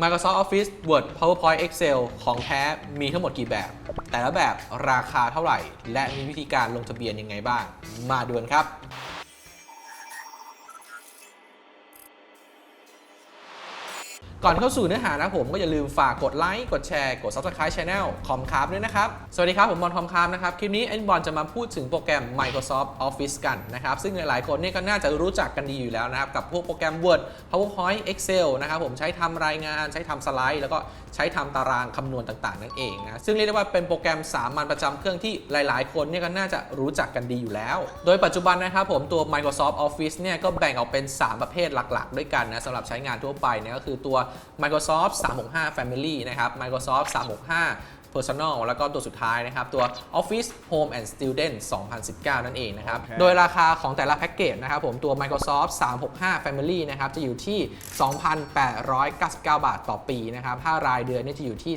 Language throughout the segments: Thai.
Microsoft Office Word PowerPoint Excel ของแท้มีทั้งหมดกี่แบบ แต่ละแบบราคาเท่าไหร่ และมีวิธีการลงทะเบียนยังไงบ้าง มาดูกันครับ ก่อนเข้าสู่เนื้อหานะผมก็อย่าลืมฝากกดไลค์กดแชร์กด Subscribe Channel คอมคาร์ด้วยนะครับ สวัสดีครับ ผมบอลคอมคาร์นะครับ คลิปนี้เอ็นบอลจะมาพูดถึงโปรแกรม Microsoft Office กันนะครับ ซึ่งหลายๆคนเนี่ยก็น่าจะรู้จักกันดีอยู่แล้วนะครับ กับพวกโปรแกรม Word PowerPoint Excel นะครับผมใช้ทำรายงานใช้ทำสไลด์ แล้วก็ใช้ทำตารางคำนวณต่างๆ นั่นเองนะซึ่งเรียกได้ว่าเป็นโปรแกรมสามัญประจำเครื่องที่หลาย ๆ คนเนี่ยก็น่าจะรู้จักกันดีอยู่แล้ว โดยปัจจุบันนะครับผมตัว Microsoft Office เนี่ยก็แบ่งออกเป็น 3 ประเภทหลัก ๆ ด้วยกันนะสำหรับใช้งานทั่วไปเนี่ยก็คือตัว Microsoft 365 Family นะครับ Microsoft 365 Personal แล้วก็ตัวสุดท้ายนะครับ ตัว Office Home and Student 2019 นั่นเองนะครับโอเคโดยราคาของแต่ละแพ็กเกจนะครับผมตัว Microsoft 365 Family นะครับ จะอยู่ที่ 2,899 บาทต่อปีนะครับถ้ารายเดือนเนี่ยจะอยู่ที่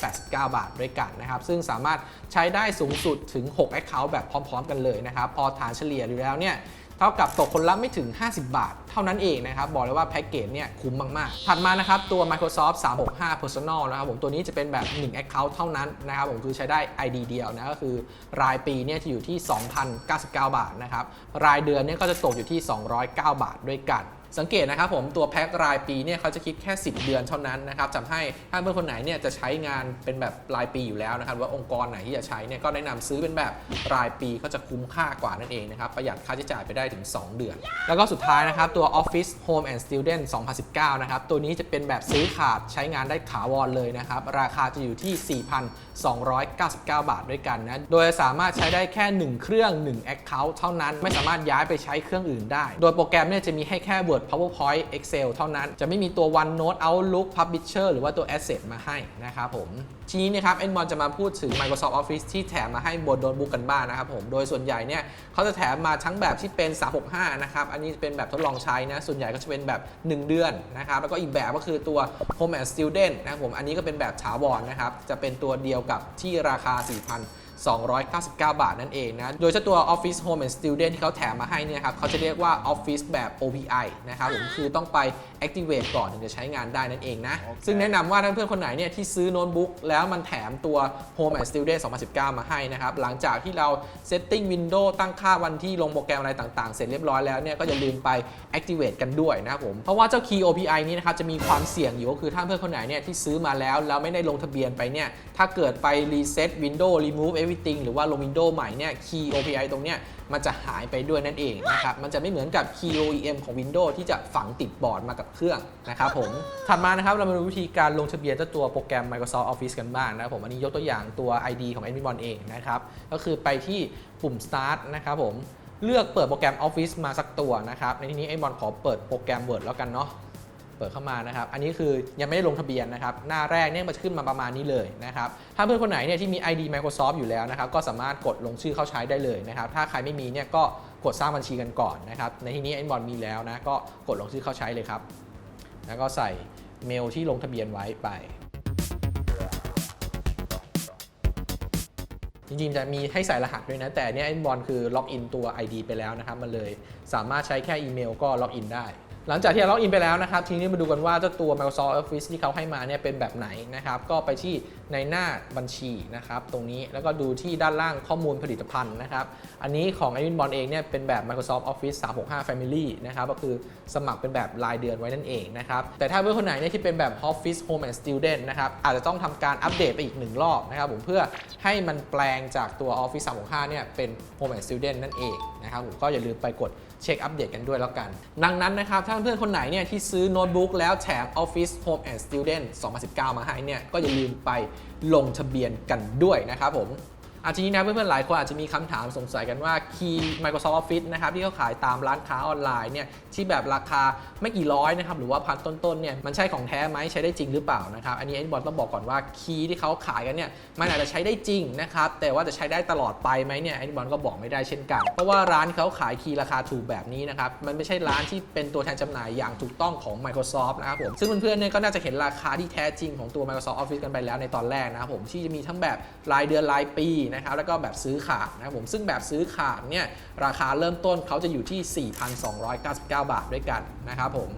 289 บาทด้วยกันนะครับ ซึ่งสามารถใช้ได้สูงสุดถึง 6 Account แบบพร้อม ๆ กันเลยนะครับ พอฐานเฉลี่ยดูแล้วเนี่ย เท่ากับตกคนละไม่ถึง 50 บาท เท่านั้นเองนะครับ บอกเลยว่าแพ็กเกจเนี่ยคุ้มมาก ๆ ถัดมานะครับ ตัว Microsoft 365 Personal นะครับผมตัวนี้จะเป็นแบบ 1 Account เท่านั้นนะครับผมคือใช้ได้ ID เดียวนะก็คือรายปีเนี่ยจะอยู่ที่ 2,099 บาทนะครับรายเดือนเนี่ยก็จะตกอยู่ที่ 209 บาทด้วยกัน สังเกตนะครับผมตัวแพ็ครายปีเนี่ยเขาจะคิดแค่ 10 เดือนเท่านั้นนะครับจำให้ถ้าเพื่อนคนไหนเนี่ยจะใช้งานเป็นแบบรายปีอยู่แล้วนะครับว่าองค์กรไหนที่จะใช้เนี่ยก็แนะนำซื้อเป็นแบบรายปีก็จะคุ้มค่ากว่านั่นเองนะครับประหยัดค่าใช้จ่ายไปได้ถึง 2 เดือน แล้วก็สุดท้ายนะครับตัว Office Home and Student 2019 นะครับตัวนี้จะเป็นแบบซื้อขาดใช้งานได้ถาวรเลยนะครับราคาจะอยู่ที่ 4,299 บาทด้วยกันนะโดยสามารถใช้ได้แค่ 1 เครื่อง 1 Account เท่านั้น ไม่สามารถย้ายไปใช้เครื่องอื่นได้ โดยโปรแกรมเนี่ยจะมีให้แค่ Word PowerPoint Excel เท่านั้น จะไม่มีตัว OneNote Outlook Publisher หรือว่าตัว Asset มาให้นะครับผม ทีนี้นะครับเอ็นบอลจะมาพูดถึง Microsoft Office ที่แถมมาให้บนโน้ตบุ๊กกันบ้างนะครับผม โดยส่วนใหญ่เนี่ยเขาจะแถมมาทั้งแบบที่เป็น 365 นะครับ อันนี้เป็นแบบทดลองใช้นะ ส่วนใหญ่ก็จะเป็นแบบ 1 เดือนนะครับ แล้วก็อีกแบบก็คือตัว Home and Student นะครับผม อันนี้ก็เป็นแบบถาวรนะครับ จะเป็นตัวเดียวกับที่ราคา 4,000 299 บาทนั่นเองนะ โดยเจ้าตัว Office Home and Student ที่เขาแถมมาให้เนี่ยครับเขาจะเรียกว่า Office แบบ OPI นะครับผมคือต้องไป activate ก่อนถึงจะใช้งานได้นั่นเองนะโอเคซึ่งแนะนำว่าถ้าเพื่อนคนไหนเนี่ยที่ซื้อโน้ตบุ๊กแล้วมันแถมตัว Home and Student 2019 มาให้นะครับ หลังจากที่เรา setting Windows ตั้งค่าวันที่ลงโปรแกรมอะไรต่างๆ เสร็จเรียบร้อยแล้วเนี่ยก็อย่าลืมไป activate กันด้วยนะครับผม เพราะว่าเจ้า Key OPI นี้นะครับจะมีความเสี่ยงอยู่ก็คือถ้าเพื่อนคนไหนเนี่ยที่ซื้อมาแล้วแล้วไม่ได้ลงทะเบียนไปเนี่ยถ้าเกิดไป reset Windows remove everything หรือว่าลง Windows ใหม่เนี่ย Key OPI ตรงเนี้ยมันจะหายไปด้วยนั่นเองนะครับ มันจะไม่เหมือนกับ Key OEM ของ Windows ที่จะฝังติดบอร์ดมากับเครื่องนะครับผม ถัดมานะครับเรามาดูวิธีการลงทะเบียนเจ้าตัวโปรแกรม Microsoft Office กันบ้างนะครับผมอันนี้ยกตัวอย่างตัว ID ของ a d m i n b o n เองนะครับ ก็คือไปที่ปุ่ม start นะครับผมเลือกเปิดโปรแกรม Office มาสักตัวนะครับในที่นี้ a d m i n ขอเปิดโปรแกรม Word แล้วกันเนาะ ปิดเข้ามานะครับ อันนี้คือยังไม่ได้ลงทะเบียนนะครับ หน้าแรกเนี่ยมันจะขึ้นมาประมาณนี้เลยนะครับ ถ้าเพื่อนคนไหนเนี่ยที่มี ID Microsoft อยู่แล้วนะครับ ก็สามารถกดลงชื่อเข้าใช้ได้เลยนะครับ ถ้าใครไม่มีเนี่ยก็กดสร้างบัญชีกันก่อนนะครับ ในที่นี้ไอ้บอลมีแล้วนะ ก็กดลงชื่อเข้าใช้เลยครับ แล้วก็ใส่เมลที่ลงทะเบียนไว้ไปจริงๆ จะมีให้ใส่รหัสด้วยนะ แต่เนี่ยไอ้บอลคือล็อกอินตัว ID ไปแล้วนะครับ มันเลยสามารถใช้แค่อีเมลก็ล็อกอินได้ หลังจากที่เราล็อกอินไปแล้วนะครับ ทีนี้มาดูกันว่าเจ้าตัว Microsoft Office ที่เขาให้มาเนี่ยเป็นแบบไหนนะครับ ก็ไปที่ในหน้าบัญชีนะครับ ตรงนี้แล้วก็ดูที่ด้านล่างข้อมูลผลิตภัณฑ์นะครับ อันนี้ของไอวินบอลเองเนี่ยเป็นแบบ Microsoft Office 365 Family นะครับ ก็คือสมัครเป็นแบบรายเดือนไว้นั่นเองนะครับ แต่ถ้าเพื่อนคนไหนเนี่ยที่เป็นแบบ Office Home and Student นะครับ อาจจะต้องทำการอัปเดตไปอีกหนึ่งรอบนะครับผมเพื่อให้มันแปลงจากตัว Office 365เนี่ยเป็น Home and Student นั่นเองนะครับผมก็อย่าลืมไปกด เช็คอัปเดตกันด้วยแล้วกัน ดังนั้นนะครับ ถ้าเพื่อนคนไหนเนี่ยที่ซื้อโน้ตบุ๊กแล้วแถม Office Home and Student 2019 มาให้เนี่ยก็อย่าลืมไปลงทะเบียนกันด้วยนะครับผม อาทีนี้นะเพื่อนๆหลายคนอาจจะมีคำถามสงสัยกันว่า Key Microsoft Office นะครับที่เขาขายตามร้านค้าออนไลน์เนี่ยที่แบบราคาไม่กี่ร้อยนะครับหรือว่าพันต้นๆเนี่ยมันใช่ของแท้ไหมใช้ได้จริงหรือเปล่านะครับอันนี้ไอ้บอลต้องบอกก่อนว่าคีย์ที่เขาขายกันเนี่ยมันอาจจะใช้ได้จริงนะครับแต่ว่าจะใช้ได้ตลอดไปไหมเนี่ยไอ้บอลก็บอกไม่ได้เช่นกัน เพราะว่าร้านเขาขายคีย์ราคาถูกแบบนี้นะครับมันไม่ใช่ร้านที่เป็นตัวแทนจำหน่ายอย่างถูกต้องของ Microsoft นะครับผมซึ่งเพื่อนๆเนี่ยก็น่าจะเห็นราคาที่แท้จริงของตัว Microsoft Office กันไปแล้วในตอนแรกนะครับผมที่จะมีทั้งแบบรายเดือนรายปีนะครับแล้วก็แบบซื้อขาดนะครับผมซึ่งแบบซื้อขาดเนี่ยราคาเริ่มต้นเขาจะอยู่ที่ 4,299 บาทด้วยกันนะครับผม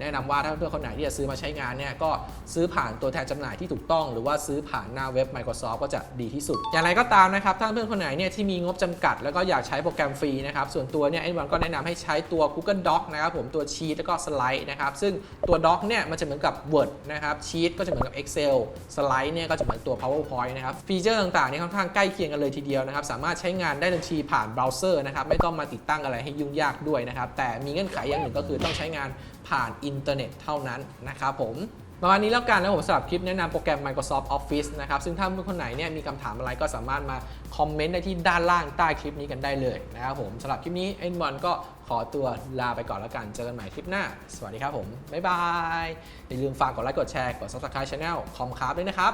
แนะนำว่าถ้าเพื่อนคนไหนที่จะซื้อมาใช้งานเนี่ยก็ซื้อผ่านตัวแทนจำหน่ายที่ถูกต้อง หรือว่าซื้อผ่านหน้าเว็บ Microsoft ก็จะดีที่สุด อย่างไรก็ตามนะครับถ้าเพื่อนคนไหนเนี่ยที่มีงบจำกัด แล้วก็อยากใช้โปรแกรมฟรีนะครับส่วนตัวเนี่ยไอ้วันก็แนะนำให้ใช้ตัว Google Doc นะครับผมตัวชีตแล้วก็สไลด์นะครับซึ่งตัว Doc เนี่ยมันจะเหมือนกับ Word นะครับชีตก็จะเหมือนกับ Excel สไลด์เนี่ยก็จะเหมือนตัว PowerPoint นะครับฟีเจอร์ต่างๆเนี่ยค่อนข้างใกล้เคียงกันเลยทีเดียวนะครับสามารถใช้งานได้ทันทีผ่านเบราว์เซอร์นะครับไม่ต้องมาติดตั้งอะไรให้ยุ่งยากด้วยนะครับแต่มีเงื่อนไขอย่างหนึ่งก็คือต้องใช้งาน ผ่านอินเทอร์เน็ตเท่านั้นนะครับผมประมาณนี้แล้วกันนะผมสำหรับคลิปแนะนำโปรแกรม Microsoft Office นะครับ ซึ่งถ้าเพื่อนคนไหนเนี่ยมีคำถามอะไรก็สามารถมาคอมเมนต์ได้ที่ด้านล่างใต้คลิปนี้กันได้เลยนะครับผมสำหรับคลิปนี้เอ็นบอลก็ขอตัวลาไปก่อนแล้วกัน เจอกันใหม่คลิปหน้า สวัสดีครับผม บ๊ายบาย อย่าลืมฝากกดไลค์กดแชร์กด subscribe channel คอมคราฟด้วยนะครับ